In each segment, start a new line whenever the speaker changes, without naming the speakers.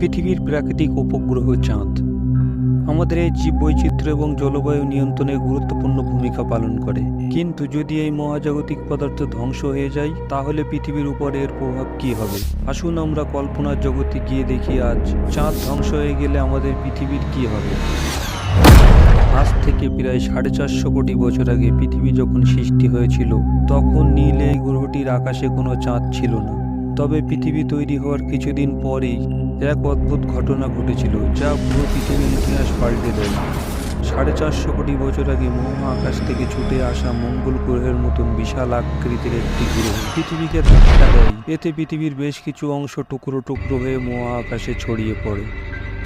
পৃথিবীর প্রাকৃতিক উপগ্রহ চাঁদ। আমাদের এই জীব বৈচিত্র্য এবং জলবায়ু নিয়ন্ত্রণে গুরুত্বপূর্ণ ভূমিকা পালন করে। কিন্তু যদি এই মহাজাগতিক পদার্থ ধ্বংস হয়ে যায়, তাহলে পৃথিবীর উপর এর প্রভাব কি হবে? আসুন আমরা কল্পনার জগতে গিয়ে দেখি আজ, চাঁদ ধ্বংস হয়ে গেলে আমাদের পৃথিবীর কি হবে? আজ থেকে প্রায় সাড়ে চারশো কোটি বছর আগে পৃথিবী যখন সৃষ্টি হয়েছিল, তখন নীল এই গ্রহটির আকাশে কোনো চাঁদ ছিল না। তবে পৃথিবী তৈরি হওয়ার কিছুদিন পরেই এক অদ্ভুত ঘটনা ঘটেছিল যা পুরো পৃথিবীর ইতিহাস পাল্টে দেয়। সাড়ে চারশো কোটি বছর আগে মহাকাশ থেকে ছুটে আসা মঙ্গল গ্রহের মতন বিশাল আকৃতির একটি গ্রহ পৃথিবীকে ধাক্কা দেয়। এতে পৃথিবীর বেশ কিছু অংশ টুকরো টুকরো হয়ে মহাকাশে ছড়িয়ে পড়ে।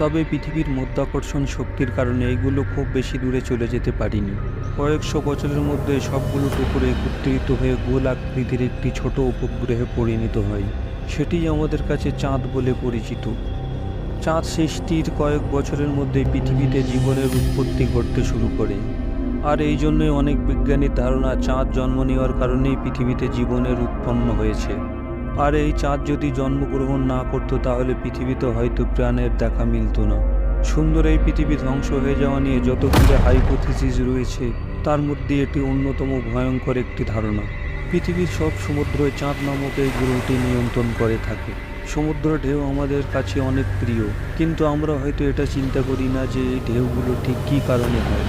তবে পৃথিবীর মধ্যাকর্ষণ শক্তির কারণে এগুলো খুব বেশি দূরে চলে যেতে পারিনি। কয়েকশো বছরের মধ্যে সবগুলো টুকরো একত্রিত হয়ে গোল আকৃতির একটি ছোট উপগ্রহে পরিণত হয়। সেটি আমাদের কাছে চাঁদ বলে পরিচিত। চাঁদ সৃষ্টির কয়েক বছরের মধ্যে পৃথিবীতে জীবনের উৎপত্তি ঘটতে শুরু করে। আর এই জন্যই অনেক বিজ্ঞানীর ধারণা, চাঁদ জন্ম নেওয়ার কারণেই পৃথিবীতে জীবনের উৎপন্ন হয়েছে। আর এই চাঁদ যদি জন্মগ্রহণ না করতো, তাহলে পৃথিবীতে হয়তো প্রাণের দেখা মিলতো না। সুন্দর এই পৃথিবী ধ্বংস হয়ে যাওয়া নিয়ে যতগুলো হাইপোথিসিস রয়েছে, তার মধ্যে এটি অন্যতম ভয়ঙ্কর একটি ধারণা। পৃথিবীর সব সমুদ্রই চাঁদ নামক এই গ্রহটি নিয়ন্ত্রণ করে থাকে। সমুদ্র ঢেউ আমাদের কাছে অনেক প্রিয়, কিন্তু আমরা হয়তো এটা চিন্তা করি না যে এই ঢেউগুলো ঠিক কী কারণে হয়।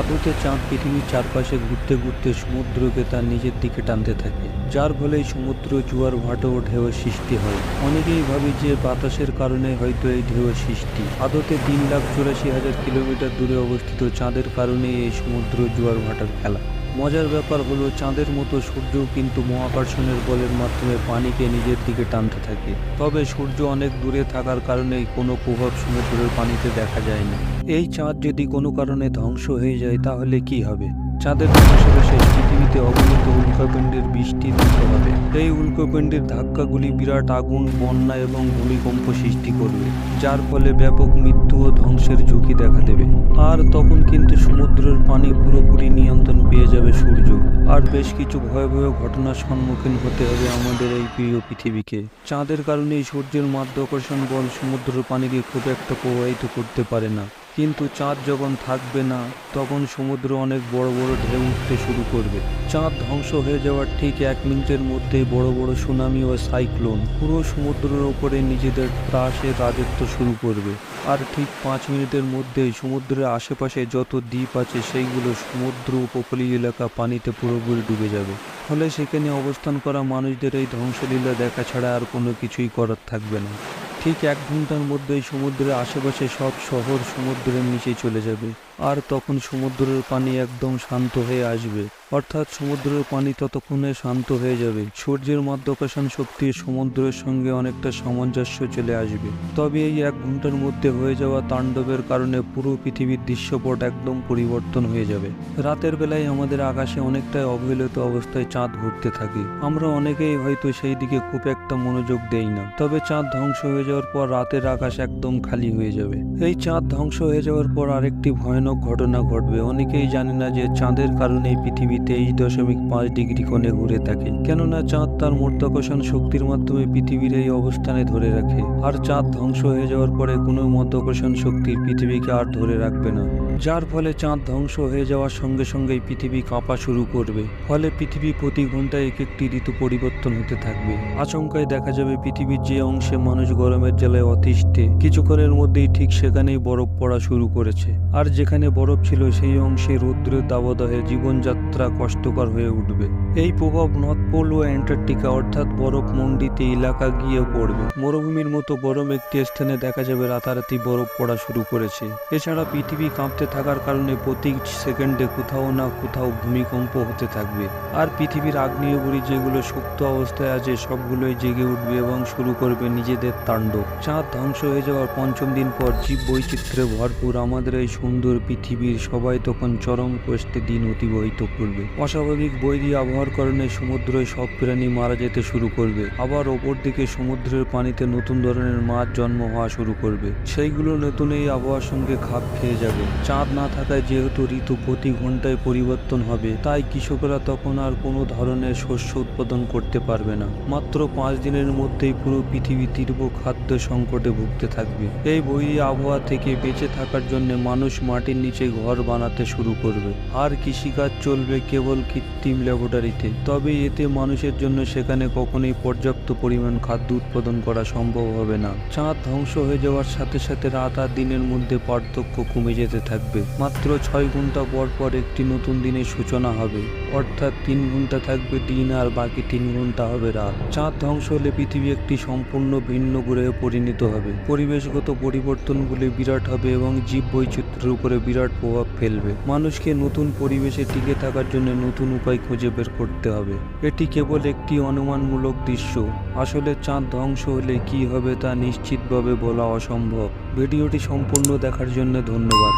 আদতে চাঁদ পৃথিবীর চারপাশে ঘুরতে ঘুরতে সমুদ্রকে তার নিজের দিকে টানতে থাকে, যার ফলে সমুদ্র জুয়ার ভাটো ও ঢেউয়ের সৃষ্টি হয়। অনেকেই ভাবে যে বাতাসের কারণে হয়তো এই ঢেউয়ের সৃষ্টি। আদতে তিন লাখ চুরাশি হাজার কিলোমিটার দূরে অবস্থিত চাঁদের কারণে এই সমুদ্র জুয়ার ভাটার খেলা। মজার ব্যাপার হলো, চাঁদের মতো সূর্য কিন্তু মহাকর্ষণের বলের মাধ্যমে পানিকে নিজের দিকে টানতে থাকে। তবে সূর্য অনেক দূরে থাকার কারণে কোনো প্রভাব সমুদ্রের পানিতে দেখা যায় না। এই চাঁদ যদি কোনো কারণে ধ্বংস হয়ে যায়, তাহলে কি হবে? চাঁদের ধ্বংসাবশেষ পৃথিবীতে অগণিত উল্কাপিণ্ডের বৃষ্টি দিতে হবে। এই উল্কাপিণ্ডের ধাক্কাগুলি বিরাট আগুন, বন্যা এবং ভূমিকম্প সৃষ্টি করবে, যার ফলে ব্যাপক মৃত্যু ও ধ্বংসের ঝুঁকি দেখা দেবে। আর তখন কিন্তু সমুদ্রের পানি পুরোপুরি নিয়ন্ত্রণ পেয়ে যাবে সূর্য। আর বেশ কিছু ভয়াবহ ঘটনার সম্মুখীন হতে হবে আমাদের এই প্রিয় পৃথিবীকে। চাঁদের কারণে সূর্যের মাধ্যাকর্ষণ বল সমুদ্রের পানিকে খুব একটা প্রবাহিত করতে পারে না। কিন্তু চাঁদ যখন থাকবে না, তখন সমুদ্র অনেক বড় বড় ঢেউ উঠতে শুরু করবে। চাঁদ ধ্বংস হয়ে যাওয়ার ঠিক এক মিনিটের মধ্যেই বড় বড় সুনামি ও সাইক্লোন পুরো সমুদ্রের ওপরে নিজেদের ত্রাসের রাজত্ব শুরু করবে। আর ঠিক পাঁচ মিনিটের মধ্যেই সমুদ্রের আশেপাশে যত দ্বীপ আছে, সেইগুলো সমুদ্র উপকূলীয় এলাকা পানিতে পুরোপুরি ডুবে যাবে। ফলে সেখানে অবস্থান করা মানুষদের এই ধ্বংসলীলা দেখা ছাড়া আর কোনো কিছুই করার থাকবে না। ঠিক এক ঘণ্টার মধ্যেই সমুদ্রের আশেপাশে সব শহর সমুদ্রের নিচে চলে যাবে। আর তখন সমুদ্রের পানি একদম শান্ত হয়ে আসবে। অর্থাৎ সমুদ্রের পানি ততক্ষণে শান্ত হয়ে যাবে। সূর্যের মাধ্যাকর্ষণ শক্তি সমুদ্রের সঙ্গে অনেকটা সামঞ্জস্য চলে আসবে। তবে এই এক ঘণ্টার মধ্যে হয়ে যাওয়া তাণ্ডবের কারণে পুরো পৃথিবীর দৃশ্যপট একদম পরিবর্তন হয়ে যাবে। রাতের বেলায় আমাদের আকাশে অনেকটাই অবহেলিত অবস্থায় চাঁদ ঘুরতে থাকে। আমরা অনেকেই হয়তো সেই দিকে খুব একটা মনোযোগ দেই না। তবে চাঁদ ধ্বংস হয়ে যাওয়ার পর রাতের আকাশ একদম খালি হয়ে যাবে। এই চাঁদ ধ্বংস হয়ে যাওয়ার পর আরেকটি ভয়ানক ঘটনা ঘটবে। অনেকেই জানে না যে চাঁদের কারণে পৃথিবী তেইশ দশমিক পাঁচ ডিগ্রি কোণে ঘুরে থাকে। কেননা চাঁদ তার মধ্যাকর্ষণ শক্তির মাধ্যমে পৃথিবীর এই অবস্থানে ধরে রাখে। আর চাঁদ ধ্বংস হয়ে যাওয়ার পরে কোনো মধ্যাকর্ষণ শক্তি পৃথিবীকে আর ধরে রাখবে না। যার ফলে চাঁদ ধ্বংস হয়ে যাওয়ার সঙ্গে সঙ্গেই পৃথিবী কাঁপা শুরু করবে। ফলে পৃথিবী প্রতি ঘন্টায় এক একটি ঋতু পরিবর্তন হতে থাকবে। আচমকায় দেখা যাবে পৃথিবীর যে অংশে মানুষ গরমের জ্বালায় অতিষ্ঠে, কিছুক্ষণের মধ্যেই ঠিক সেখানেই বরফ পড়া শুরু করেছে। আর যেখানে বরফ ছিল, সেই অংশে রৌদ্রের দাবদাহে জীবনযাত্রা কষ্টকর হয়ে উঠবে। এই প্রভাব নর্থ পোল ও অ্যান্টার্কটিকা, অর্থাৎ বরফ মণ্ডিত এলাকা গিয়ে পড়বে। মরুভূমির মতো গরম একটি স্থানে দেখা যাবে রাতারাতি বরফ পড়া শুরু করেছে। এছাড়া পৃথিবী কাঁপতে থাকার কারণে প্রতি সেকেন্ডে কোথাও না কোথাও ভূমিকম্প হতে থাকবে। আর পৃথিবীর আগ্নেয়গিরি যেগুলো সুপ্ত অবস্থায় আছে, সবগুলোই জেগে উঠবে এবং শুরু করবে নিজেদের তাণ্ডব। চাঁদ ধ্বংস হয়ে যাওয়ার পঞ্চম দিন পর জীব বৈচিত্র্যে ভরপুর আমাদের এই সুন্দর পৃথিবীর সবাই তখন চরম কষ্টে দিন অতিবাহিত করবে। অস্বাভাবিক বৈরী আবহাওয়ার কারণে সমুদ্রে সব প্রাণী মারা যেতে শুরু করবে। আবার ওপর দিকে সমুদ্রের পানিতে নতুন ধরনের মাছ জন্ম হওয়া শুরু করবে। সেইগুলো নতুন এই আবহাওয়ার সঙ্গে খাপ খেয়ে যাবে। চাঁদ না থাকায় যেহেতু ঋতু প্রতি ঘন্টায় পরিবর্তন হবে, তাই কৃষকরা তখন আর কোনো ধরনের শস্য উৎপাদন করতে পারবে না। মাত্র পাঁচ দিনের মধ্যেই পুরো পৃথিবী তীব্র খাদ্য সংকটে ভুগতে থাকবে। এই বৈরী আবহাওয়া থেকে বেঁচে থাকার জন্য মানুষ মাটির নিচে ঘর বানাতে শুরু করবে। আর কৃষিকাজ চলবে কেবল কৃত্রিম ল্যাবরেটরিতে। তবে এতে মানুষের জন্য সেখানে কখনোই পর্যাপ্ত পরিমাণ খাদ্য উৎপাদন করা সম্ভব হবে না। চাঁদ ধ্বংস হয়ে যাওয়ার সাথে সাথে রাত আর দিনের মধ্যে পার্থক্য কমে যেতে থাকবে। মাত্র ছয় ঘণ্টা পর পর একটি নতুন দিনের সূচনা হবে। অর্থাৎ তিন ঘণ্টা থাকবে দিন আর বাকি তিন ঘণ্টা হবে রাত। চাঁদ ধ্বংস হলে পৃথিবী একটি সম্পূর্ণ ভিন্ন গ্রহে পরিণত হবে। পরিবেশগত পরিবর্তনগুলি বিরাট হবে এবং জীব বৈচিত্র্যের উপরে বিরাট প্রভাব ফেলবে। মানুষকে নতুন পরিবেশে টিকে থাকার জন্য নতুন উপায় খুঁজে বের করতে হবে। এটি কেবল একটি অনুমানমূলক দৃশ্য। আসলে চাঁদ ধ্বংস হলে কি হবে তা নিশ্চিতভাবে বলা অসম্ভব। ভিডিওটি সম্পূর্ণ দেখার জন্য ধন্যবাদ।